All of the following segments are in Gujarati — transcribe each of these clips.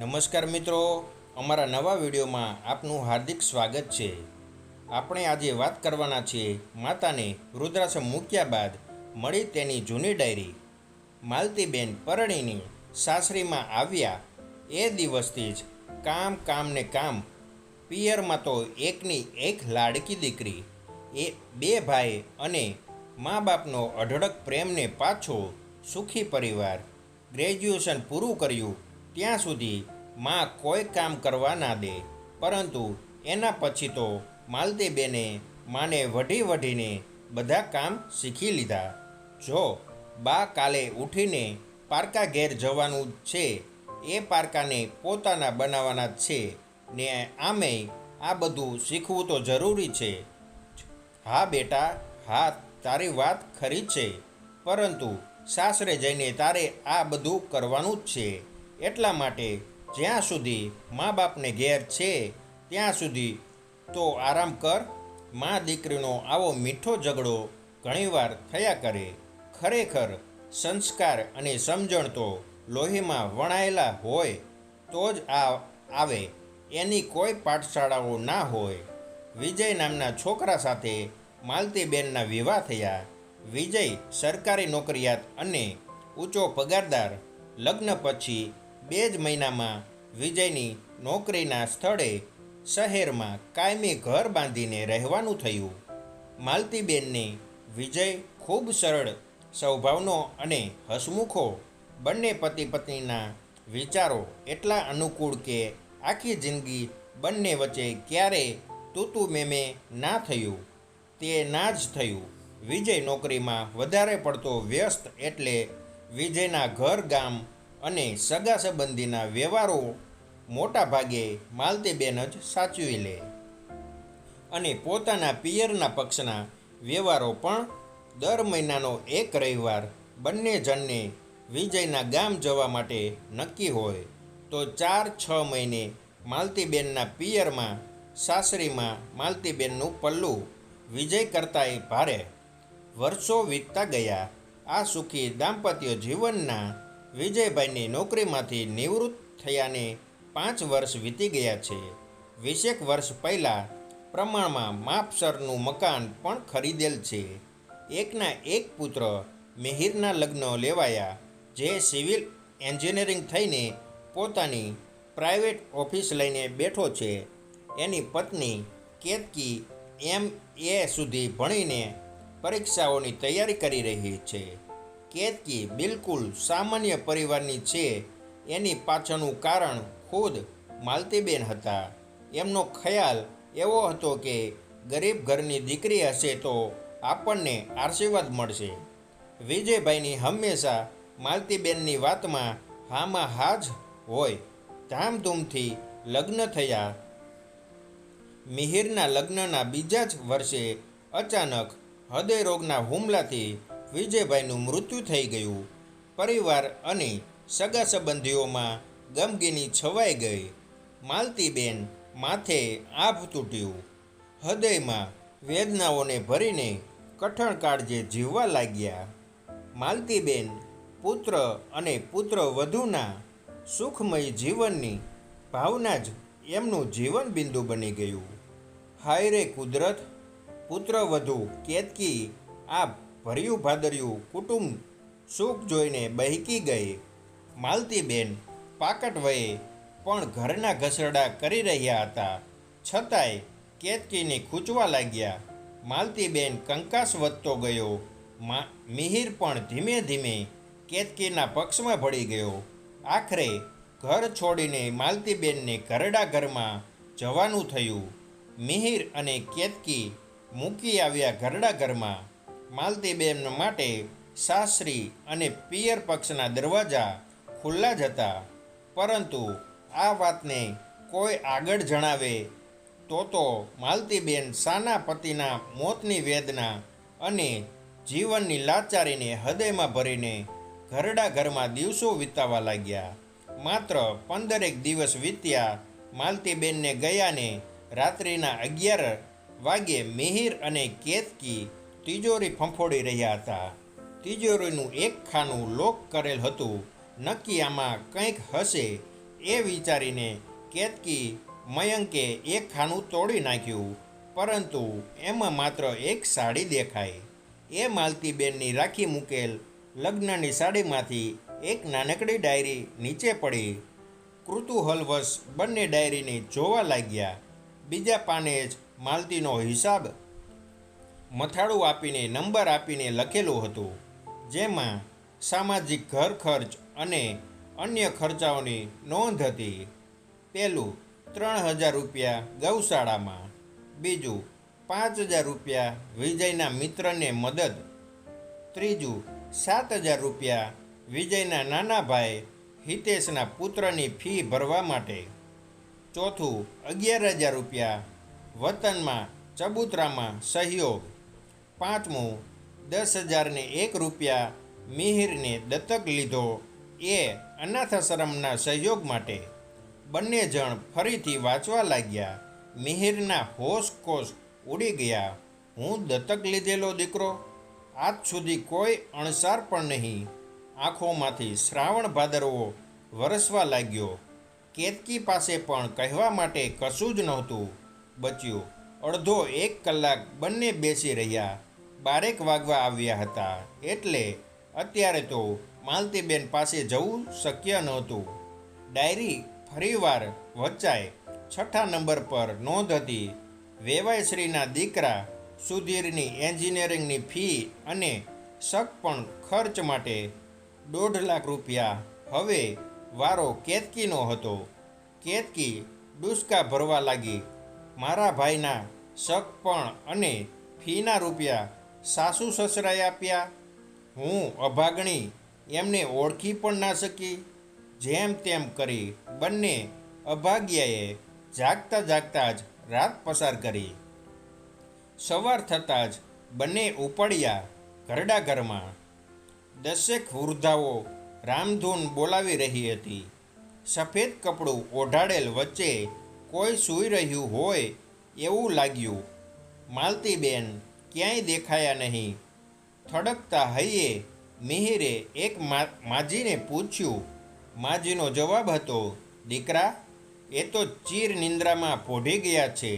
નમસ્કાર મિત્રો, અમારા નવા વિડીયોમાં આપનું હાર્દિક સ્વાગત છે. આપણે આજે વાત કરવાના છીએ માતાને વૃદ્ધાશ્રમ મૂક્યા બાદ મળી તેની જૂની ડાયરી. માલતીબેન પરણીની સાસરીમાં આવ્યા. એ દિવસથી જ કામ કામ ને કામ, પિયરમાં તો એકની એક લાડકી દીકરી, એ બે ભાઈ અને મા બાપનો અઢળક પ્રેમને પાછો સુખી પરિવાર, ગ્રેજ્યુએશન પૂરું કર્યું ત્યાં સુધી માં કોઈ કામ કરવા ના દે, પરંતુ એના પછી તો માલતીબેને માને વઢી વઢીને બધા કામ શીખી લીધા. જો બા કાલે ઉઠીને પારકા ઘેર જવાનું છે, એ પારકાને પોતાના બનાવવાના છે, ને આમે આ બધું શીખવું તો જરૂરી છે. હા બેટા, હા, તારી વાત ખરી છે, પરંતુ સાસરે જઈને તારે આ બધું કરવાનું જ છે. એટલા માટે જ્યાં સુધી મા બાપને ઘેર છે, ત્યાં સુધી તો આરામ કર. મા દીકરીનો આવો મીઠો ઝઘડો ઘણીવાર થયા કરે. ખરેખર સંસ્કાર અને સમજણ તો લોહીમાં વણાયેલા હોય, તો જ આ આવે. એની કોઈ પાઠશાળાઓ ના હોય. વિજય નામના છોકરા સાથે માલતીબેનના વિવાહ થયા. વિજય સરકારી નોકરિયાત અને ઊંચો પગારદાર. લગ્ન પછી બે જ મહિનામાં વિજયની નોકરીના સ્થળે શહેરમાં કાયમી ઘર બાંધીને રહેવાનું થયું. માલતીબેનને વિજય ખૂબ સરળ, સ્વભાવનો અને હસમુખો. બંને પતિ પત્નીના વિચારો એટલા અનુકૂળ કે આખી જિંદગી બંને વચ્ચે ક્યારે તૂતુ મેમે ના થયું. તે ના જ થયું. વિજય નોકરીમાં વધારે પડતો વ્યસ્ત એટલે વિજયના ઘર ગામ અને સગા સંબંધીના વ્યવહારો મોટા ભાગે માલતીબેન જ સાચવી લે. અને પોતાના પિયરના પક્ષના વ્યવહારો પણ દર મહિનાનો એક રવિવાર બંને જણને વિજયના ગામ જવા માટે નક્કી હોય તો ચાર છ મહિને માલતીબેનના પિયરમાં સાસરીમાં માલતીબેનનું પલ્લું વિજય કરતાંય ભારે. વર્ષો વીતતા ગયા. આ સુખી દાંપત્ય જીવનના વિજયભાઈની નોકરીમાંથી નિવૃત્ત થયાને પાંચ વર્ષ વીતી ગયા છે. વીસેક વર્ષ પહેલાં પ્રમાણમાં માપસરનું મકાન પણ ખરીદેલ છે. એકના એક પુત્ર મિહિરના લગ્ન લેવાયા, જે સિવિલ એન્જિનિયરિંગ થઈને પોતાની પ્રાઇવેટ ઓફિસ લઈને બેઠો છે. એની પત્ની કેતકી એમ એ સુધી ભણીને પરીક્ષાઓની તૈયારી કરી રહી છે. કેતકી બિલકુલ સામાન્ય પરિવારની છે. એની પાછળનું કારણ ખુદ માલતીબેન હતા. એમનો ખ્યાલ એવો હતો કે ગરીબ ઘરની દીકરી હશે તો આપણને આશીર્વાદ મળશે. વિજયભાઈની હંમેશા માલતીબેનની વાતમાં હામાં હાજ હોય, ધામધૂમથી લગ્ન થયા. મિહિરના લગ્નના બીજા જ વર્ષે અચાનક હૃદયરોગના હુમલાથી વિજયભાઈનું મૃત્યુ થઈ ગયું. પરિવાર અને સગા સંબંધીઓમાં ગમગીની છવાઈ ગઈ. માલતીબેન માથે આભ તૂટ્યું. હૃદયમાં વેદનાઓને ભરીને કઠણ કાળજે જીવવા લાગ્યા. માલતીબેન પુત્ર અને પુત્ર વધુના સુખમય જીવનની ભાવના જ એમનું જીવન બિંદુ બની ગયું. હાય રે કુદરત, પુત્ર વધુ કેતકી આ ભર્યું ભાદર્યું કુટુંબ સુખ જોઈને બહેકી ગઈ. માલતીબેન પાકટ વયે પણ ઘરના ઘસરડા કરી રહ્યા હતા. છતાંય કેતકીને ખૂંચવા લાગ્યા. માલતીબેન કંકાસ વધતો ગયો. મા મિહિર પણ ધીમે ધીમે કેતકીના પક્ષમાં ભળી ગયો. આખરે ઘર છોડીને માલતીબેનને ઘરડા ઘરમાં જવાનું થયું. મિહિર અને કેતકી મૂકી આવ્યા ઘરડા ઘરમાં માલતીબેન માટે સાસરી અને પિયર પક્ષના દરવાજા ખુલ્લા જ હતા. પરંતુ આ વાતને કોઈ આગળ જણાવે તો તો માલતીબેન સાના પતિના મોતની વેદના અને જીવનની લાચારીને હૃદયમાં ભરીને ઘરડા ઘરમાં દિવસો વિતાવા લાગ્યા. માત્ર પંદરેક દિવસ વીત્યા માલતીબેનને ગયાને રાત્રિના અગિયાર વાગ્યે મિહિર અને કેતકી તિજોરી ફંફોડી રહ્યા હતા. તિજોરીનું એક ખાનું લોક કરેલ હતું. નક્કી આમાં કંઈક હશે એ વિચારીને કેતકી મયંકે એક ખાનું તોડી નાખ્યું, પરંતુ એમાં માત્ર એક સાડી દેખાય એ માલતીબેનની રાખી મૂકેલ લગ્નની સાડીમાંથી એક નાનકડી ડાયરી નીચે પડી. કૃતુહલવશ બંને ડાયરીને જોવા લાગ્યા. બીજા પાને જ માલતીનો હિસાબ મથાળું આપીને, નંબર આપીને લખેલું હતું, જેમાં સામાજિક ઘર ખર્ચ અને અન્ય ખર્ચાઓની નોંધ હતી. પહેલું ત્રણ હજાર રૂપિયા ગૌશાળામાં, બીજું પાંચ હજાર રૂપિયા વિજયના મિત્રને મદદ, ત્રીજું સાત હજાર રૂપિયા વિજયના નાના ભાઈ હિતેશના પુત્રની ફી ભરવા માટે, ચોથું અગિયાર હજાર રૂપિયા વતનમાં ચબૂતરામાં સહયોગ પાંચમું, દસ હજારને એક રૂપિયા મિહિરને દત્તક લીધો. એ અનાથાશ્રમના સહયોગ માટે. બંને જણ ફરીથી વાંચવા લાગ્યા. મિહિરના હોશ કોશ ઉડી ગયા. હું દત્તક લીધેલો દીકરો? આજ સુધી કોઈ અણસાર પણ નહીં. આંખોમાંથી શ્રાવણ ભાદરવો વરસવા લાગ્યો. કેતકી પાસે પણ કહેવા માટે કશું જ નહોતું. બચ્યું. અડધો એક કલાક બંને બેસી રહ્યા. બારેક વાગવા આવ્યા હતા. એટલે અત્યારે તો માલતીબેન પાસે જવું શક્ય નહોતું. ડાયરી ફરીવાર વચાય છઠ્ઠા નંબર પર નોંધ હતી. વેવાયશ્રીના દીકરા સુધીરની એન્જિનિયરિંગની ફી અને સગપણ ખર્ચ માટે દોઢ લાખ રૂપિયા. હવે વારો કેતકીનો હતો. કેતકી ડુસકા ભરવા લાગી. મારા ભાઈના સગપણ અને ફીના રૂપિયા સાસુ સસરાએ આપ્યા, હું અભાગણી, એમને ઓળખી પણ ના શકી. જેમ તેમ કરી બંને અભાગ્યાએ જાગતા જાગતા જ રાત પસાર કરી. સવાર થતાં જ બંને ઉપડ્યા ઘરડા ઘરમાં. દસેક વૃદ્ધાઓ રામધૂન બોલાવી રહી હતી. સફેદ કપડું ઓઢાડેલ વચ્ચે કોઈ સૂઈ રહ્યું હોય એવું લાગ્યું. માલતીબેન ક્યાંય દેખાયા નહીં. થડકતા હૈયે મિહિરે એક માજીને પૂછ્યું, માજીનો જવાબ હતો, દીકરા, એ તો ચીર નિંદ્રામાં પોઢી ગયા છે.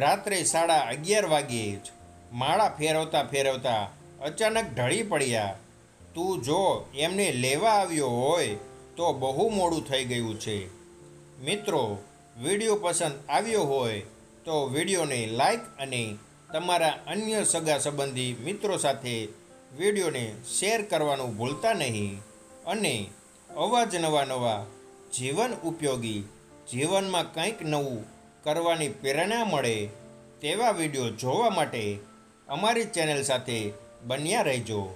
રાત્રે સાડા અગિયાર વાગ્યે જ માળા ફેરવતા ફેરવતા અચાનક ઢળી પડ્યા. તું જો, એમને લેવા આવ્યો હોય તો બહુ મોડું થઈ ગયું છે. મિત્રો, વીડિયો પસંદ આવ્યો હોય તો વિડીયોને લાઈક અને તમારા અન્ય સગા સંબંધી મિત્રો સાથે વિડીયોને શેર કરવાનું ભૂલતા નહીં અને અવાજ નવા નવા જીવન ઉપયોગી જીવનમાં કંઈક નવું કરવાની પ્રેરણા મળે તેવા વીડિયો જોવા માટે અમારી ચેનલ સાથે બન્યા રહેજો.